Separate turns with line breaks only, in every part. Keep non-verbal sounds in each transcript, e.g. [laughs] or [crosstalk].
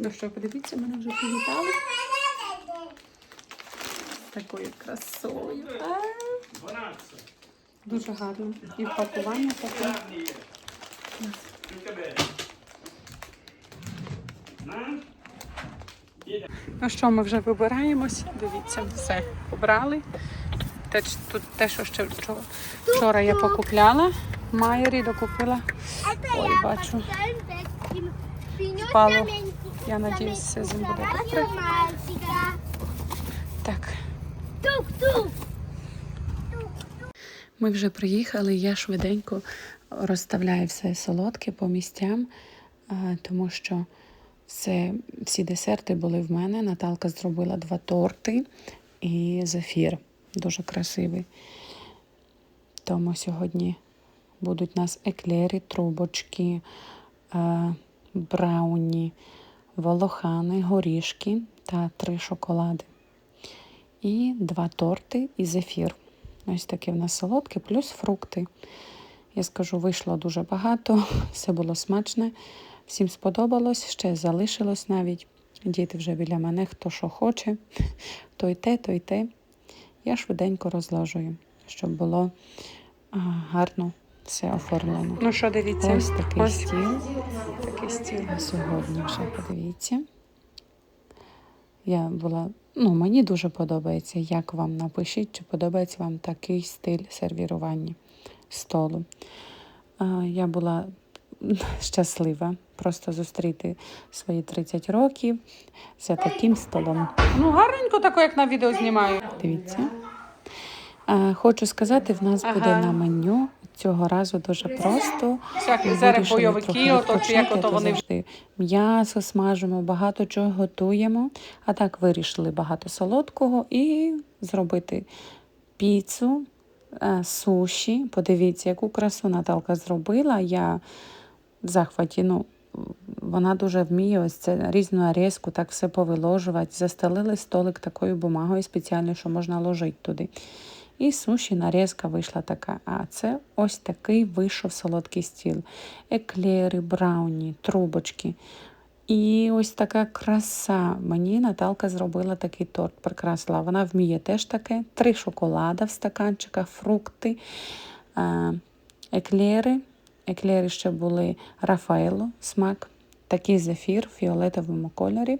Ну що, подивіться, мене вже привітали. З такою красою.
12.
Дуже гарно. І пакування таке. Ну що, ми вже вибираємось. Дивіться, все побрали. Те, тут те, що ще вчора, вчора я покупляла. Майері докупила. Ой, бачу. Впало. Я надіюсь, все з ним буде добре. Так.
Тук-тук.
Ми вже приїхали, я швиденько розставляю все солодке по місцям, тому що все, всі десерти були в мене. Наталка зробила два торти і зефір. Дуже красивий. Тому сьогодні будуть у нас еклери, трубочки, е, брауні, волохани, горішки та три шоколади. І два торти і зефір. Ось таке в нас солодке, плюс фрукти. Я скажу, вийшло дуже багато, [laughs] все було смачне. Всім сподобалось, ще залишилось навіть. Діти вже біля мене, хто що хоче, [laughs] то й те, то й те. Я швиденько розложую, щоб було гарно все оформлено. Ну що, дивіться, ось такий
Ось.
стіл. Такий стіл на сьогодні вже подивіться. Я була, ну, мені дуже подобається, як вам напишіть, чи подобається вам такий стиль сервірування столу. Я була [laughs] щаслива просто зустріти свої 30 років за таким столом. Ну, гарненько тако, як на відео знімаю. Дивіться. Хочу сказати, в нас буде на меню цього разу дуже просто.
Всякі зараз бойовики, ото чи як ото
то
вони
завжди м'ясо смажимо, багато чого готуємо. А так вирішили багато солодкого і зробити піцу, е, суші. Подивіться, яку красу Наталка зробила. Я в захваті. Ну, вона дуже вміє ось це різну нарізку, так все повиложувати. Застелили столик такою бумагою спеціальною, що можна ложити туди. І суші нарізка вийшла така. А це ось такий вийшов солодкий стіл. Еклери, брауні, трубочки. І ось така краса. Мені Наталка зробила такий торт, прикрасила. Вона вміє теж таке. Три шоколада в стаканчиках, фрукти, еклери. Еклери ще були Рафаело, смак, такий зефір в фіолетовому кольорі,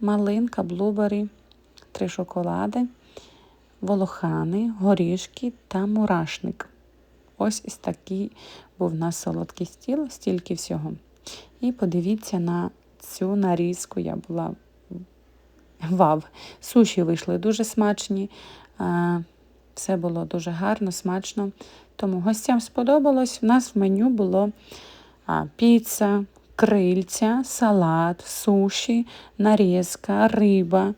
малинка, блубері, три шоколади, волохани, горішки та мурашник. Ось ось такий був у нас солодкий стіл, стільки всього. І подивіться на цю нарізку. Я була вау. Суші вийшли дуже смачні. Все було дуже гарно, смачно. Тому гостям сподобалось. У нас в меню було піца, крильця, салат, суші, нарізка, риба.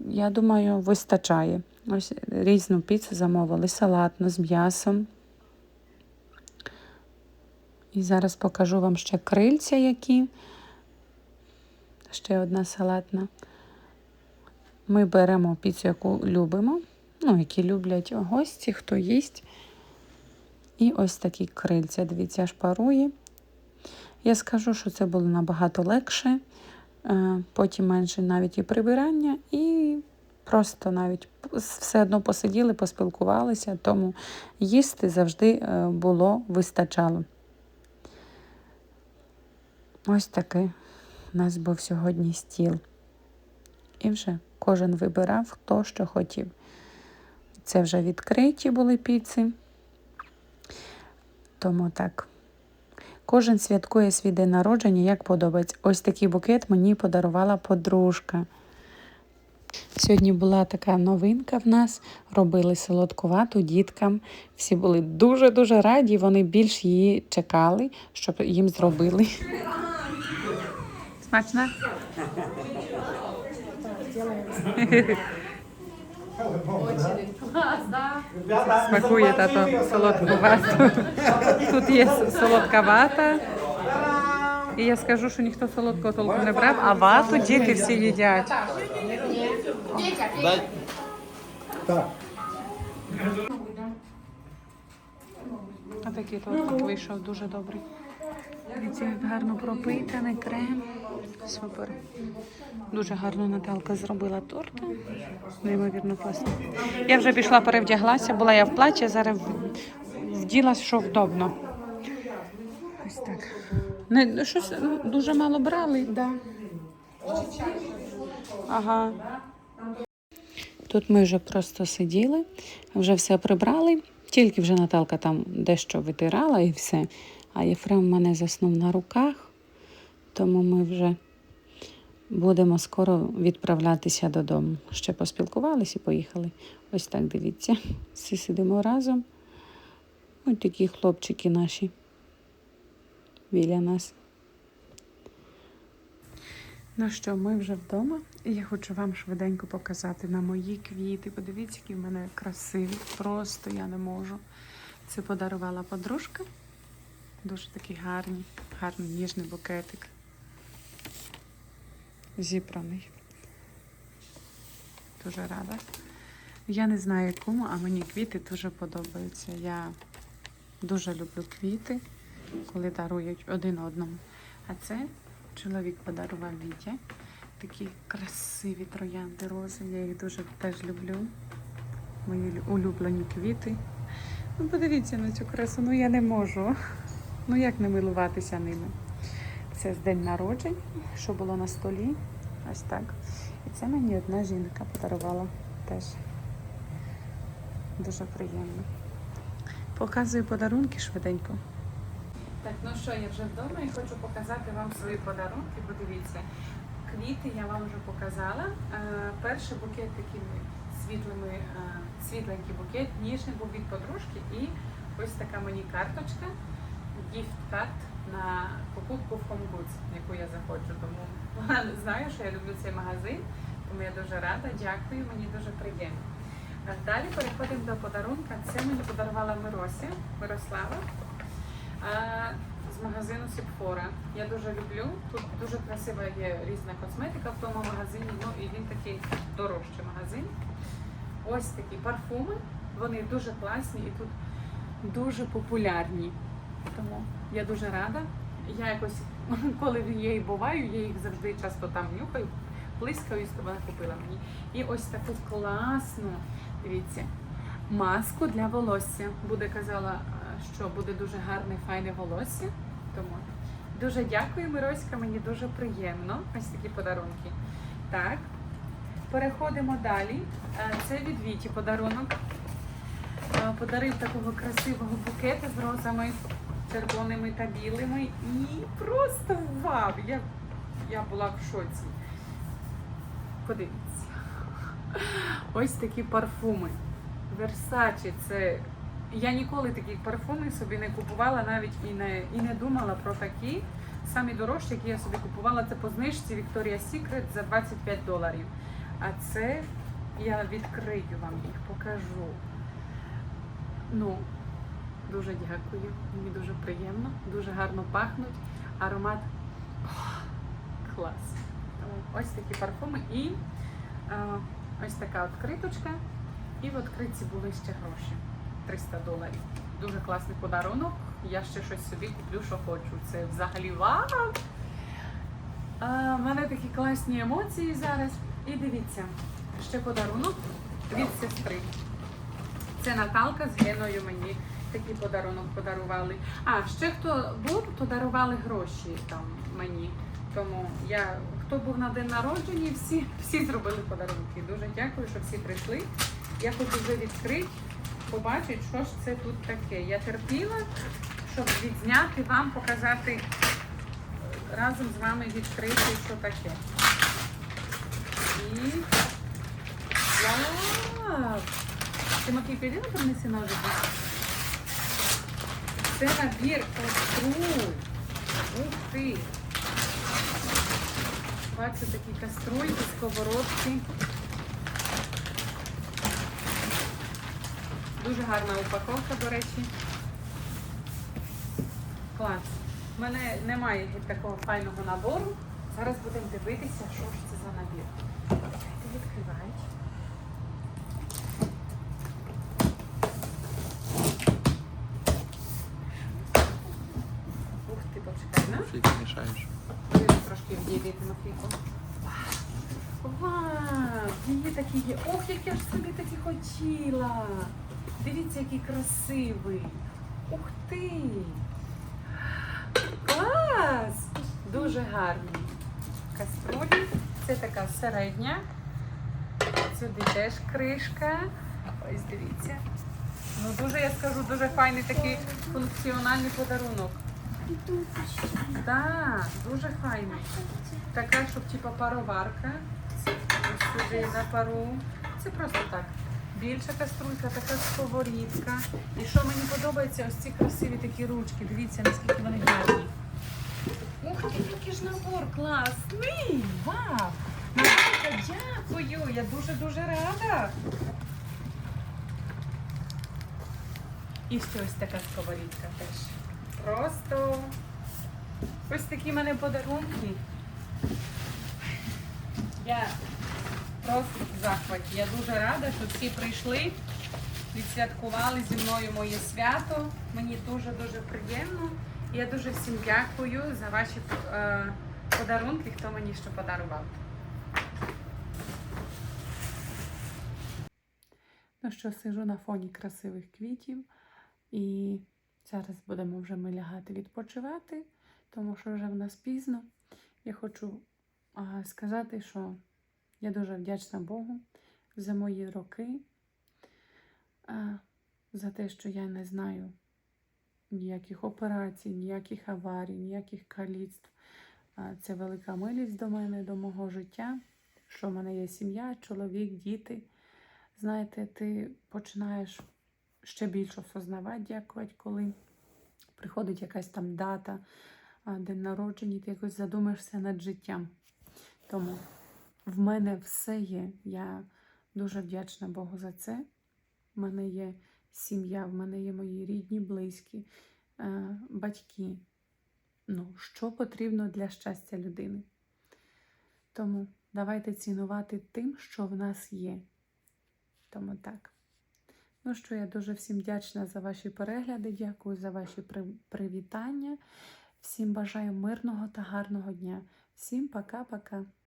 Я думаю, вистачає. Ось різну піцу замовили, салатну з м'ясом. І зараз покажу вам ще крильця, які. Ще одна салатна. Ми беремо піцу, яку любимо, ну, які люблять гості, хто їсть. І ось такі крильця. Дивіться, аж парує. Я скажу, що це було набагато легше, потім менше навіть і прибирання, і просто навіть все одно посиділи, поспілкувалися, тому їсти завжди е, було, вистачало. Ось такий у нас був сьогодні стіл. І вже кожен вибирав, хто що хотів. Це вже відкриті були піци. Тому так. Кожен святкує свій день народження, як подобається. Ось такий букет мені подарувала подружка. Сьогодні була така новинка в нас. Робили солодкувату діткам. Всі були дуже-дуже раді. Вони більш її чекали, щоб їм зробили. Смачно? [laughs] Смакує тато солодку вату. Тут є солодка вата. І я скажу, що ніхто солодкого толком не брав, а вату діти всі їдять. А такий тортик вийшов дуже добрий. Гарно пропитаний крем. Супер. Дуже гарно Наталка зробила торта. Неймовірно класно. Я вже пішла перевдяглася, була я в платі, зараз в- вділась, що вдобно. Ось так. Не, щось ну, дуже мало брали. Да. Ага. Тут ми вже просто сиділи, вже все прибрали. Тільки вже Наталка там дещо витирала і все. А Єфрем в мене заснув на руках, тому ми вже будемо скоро відправлятися додому. Ще поспілкувалися і поїхали. Ось так дивіться. Всі сидимо разом. Ось такі хлопчики наші біля нас. Ну що, ми вже вдома, і я хочу вам швиденько показати на мої квіти. Подивіться, які в мене красиві. Просто я не можу. Це подарувала подружка. Дуже такий гарний, гарний ніжний букетик. Зібраний. Дуже рада. Я не знаю кому, а мені квіти дуже подобаються. Я дуже люблю квіти, коли дарують один одному. А це чоловік подарував Вітя. Такі красиві троянди рози. Я їх дуже теж люблю. Мої улюблені квіти. Ну, подивіться на цю красу, ну я не можу. Ну як не милуватися ними? Це з день народження, що було на столі. Ось так. І це мені одна жінка подарувала теж. Дуже приємно. Показую подарунки швиденько. Так, ну що, я вже вдома і хочу показати вам свої подарунки. Подивіться, квіти я вам вже показала. Е, перший букет такими світлими, е, світленький букет, ніжний був від подружки і ось така мені карточка, гіфт-карт на покупку в Home яку я захочу. Тому вона знає, що я люблю цей магазин, тому я дуже рада, дякую, мені дуже приємно. Далі переходимо до подарунка. Це мені подарувала Мирося, Мирослава. З магазину Сіпфора. Я дуже люблю. Тут дуже красива є різна косметика в тому магазині. Ну і він такий дорожчий магазин. Ось такі парфуми. Вони дуже класні і тут дуже популярні. Тому я дуже рада. Я якось, [laughs] коли я і буваю, я їх завжди часто там нюхаю, плискаюсь, то вона купила мені. І ось таку класну, дивіться, маску для волосся. Буде казала, що буде дуже гарне, файне волосся. Тому дуже дякую, Мироська, мені дуже приємно. Ось такі подарунки. Так, переходимо далі. Е, Це від Віті подарунок. Е, Подарив такого красивого букета з розами червоними та білими. І просто вау! Я, я була в шоці. Подивіться. Ось такі парфуми. Versace це. Я ніколи такі парфуми собі не купувала, навіть і не, і не думала про такі. Самі дорожчі, які я собі купувала, це по знижці Victoria's Secret за 25 доларів. А це я відкрию вам їх, покажу. Ну, дуже дякую. Мені дуже приємно, дуже гарно пахнуть. Аромат клас. Ось такі парфуми і е, ось така відкриточка. І в відкритці були ще гроші. 300 доларів. Дуже класний подарунок. Я ще щось собі куплю, що хочу. Це взагалі вау! А, в мене такі класні емоції зараз. І дивіться, ще подарунок від сестри. Це Наталка з Геною мені такий подарунок подарували. А, ще хто був, то дарували гроші там мені. Тому я, хто був на день народження, всі, всі зробили подарунки. Дуже дякую, що всі прийшли. Я хочу вже відкрити, побачити, що ж це тут таке. Я терпіла, щоб відзняти вам, показати разом з вами відкрити, що таке. І вау! Тимофій, піди на принеси ножики. Це набір каструль. Ух ти! Бачу такі каструльки, сковородки. Дуже гарна упаковка, до речі. Клас. У мене немає такого файного набору. Зараз будемо дивитися, що ж це за набір. Давайте відкривають. Ух ти, почекай. Трошки вдіти, Тимофійко. Вау! Її такі є. Ох, як я ж собі такі хотіла. Дивіться, який красивий. Ух ти! Клас! Дуже гарний. Каструлі. Це така середня. Сюди теж кришка. Ось дивіться. Ну дуже, я скажу, дуже файний такий функціональний подарунок.
І тут.
Так, дуже файний. Така, щоб типа пароварка. Ось сюди на пару. Це просто так. Більша каструлька, така сковорідка. І що мені подобається, ось ці красиві такі ручки. Дивіться, наскільки вони гарні. Ух який ж набор класний! Вау! Наталка, дякую! Я дуже-дуже рада. І ще ось така сковорідка теж. Просто ось такі в мене подарунки. Я просто в захваті. Я дуже рада, що всі прийшли, відсвяткували зі мною моє свято. Мені дуже-дуже приємно. Я дуже всім дякую за ваші е, подарунки, хто мені що подарував. Ну що, сижу на фоні красивих квітів і зараз будемо вже ми лягати відпочивати, тому що вже в нас пізно. Я хочу сказати, що я дуже вдячна Богу за мої роки, за те, що я не знаю ніяких операцій, ніяких аварій, ніяких каліцтв. Це велика милість до мене, до мого життя, що в мене є сім'я, чоловік, діти. Знаєте, ти починаєш ще більше осознавати, дякувати, коли приходить якась там дата, день народження, ти якось задумаєшся над життям. Тому в мене все є. Я дуже вдячна Богу за це. В мене є сім'я, в мене є мої рідні, близькі, е, батьки. Ну, що потрібно для щастя людини. Тому давайте цінувати тим, що в нас є. Тому так. Ну що, я дуже всім вдячна за ваші перегляди. Дякую за ваші привітання. Всім бажаю мирного та гарного дня. Всім пока-пока.